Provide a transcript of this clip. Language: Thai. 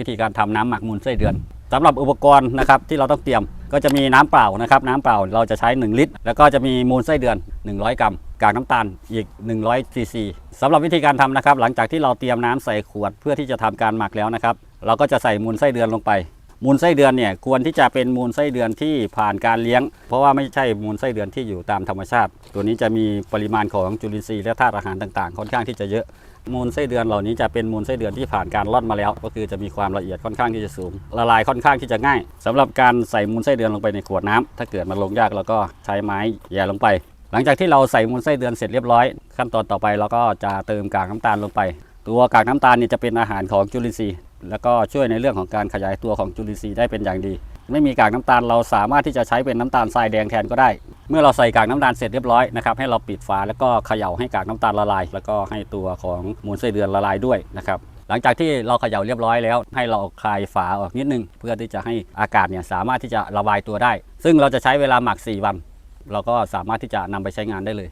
วิธีการทำน้ำหมักมูลไส้เดือนสำหรับอุปกรณ์นะครับที่เราต้องเตรียมก็จะมีน้ำเปล่านะครับ น้ำเปล่าเราจะใช้ 1 ลิตร แล้วก็จะมีมูลไส้เดือน 100 กรัมกากน้ำตาลอีก 100ซีซีสำหรับวิธีการทำนะครับ หลังจากที่เราเตรียมน้ำใส่ขวดเพื่อที่จะทำการหมักแล้วนะครับ เราก็จะใส่มูลไส้เดือนลงไป มูลไส้เดือนเนี่ยควรที่จะเป็นมูลไส้เดือนที่ผ่านการเลี้ยง เพราะว่าไม่ใช่มูลไส้เดือนที่อยู่ตามธรรมชาติ ตัวนี้จะมีปริมาณของจุลินทรีย์และธาตุอาหารต่างๆ ค่อนข้างที่จะเยอะ มูลไส้เดือนเหล่านี้จะเป็นมูลไส้เดือนที่ผ่านการร่อนมาแล้ว ก็คือจะมีความละเอียดค่อนข้างที่จะสูง ละลายค่อนข้างที่จะง่ายสำหรับการใส่มูลไส้เดือนลงไปในขวดน้ำถ้าเกิดมันลงยากเราก็ใช้ไม้แย่ลงไป หลังจากที่เราใส่มูลไส้เดือนเสร็จเรียบร้อย ขั้นตอนต่อไปเราก็จะเติมกากน้ำตาลลงไป ตัวกากน้ำตาลเนี่ยจะเป็นอาหารของจุลินทรีย์ แล้วก็ช่วยในเรื่องของการขยายตัวของจุลินทรีย์ได้เป็นอย่างดี ไม่มีกากน้ำตาลเราสามารถที่จะใช้เป็นน้ำตาลทรายแดงแทนก็ได้ เมื่อเราใส่กากน้ำตาลเสร็จเรียบร้อยนะครับให้เราปิดฝาแล้วก็เขย่าให้กากน้ำตาลละลาย แล้วก็ให้ตัวของมูลไส้เดือนละลายด้วยนะครับหลังจากที่เราเขย่าเรียบร้อยแล้ว ให้เราคลายฝาออกนิดนึง เพื่อที่จะให้อากาศเนี่ยสามารถที่จะระบายตัวได้ ซึ่งเราจะใช้เวลาหมัก 4 วัน เราก็สามารถที่จะนำไปใช้งานได้เลย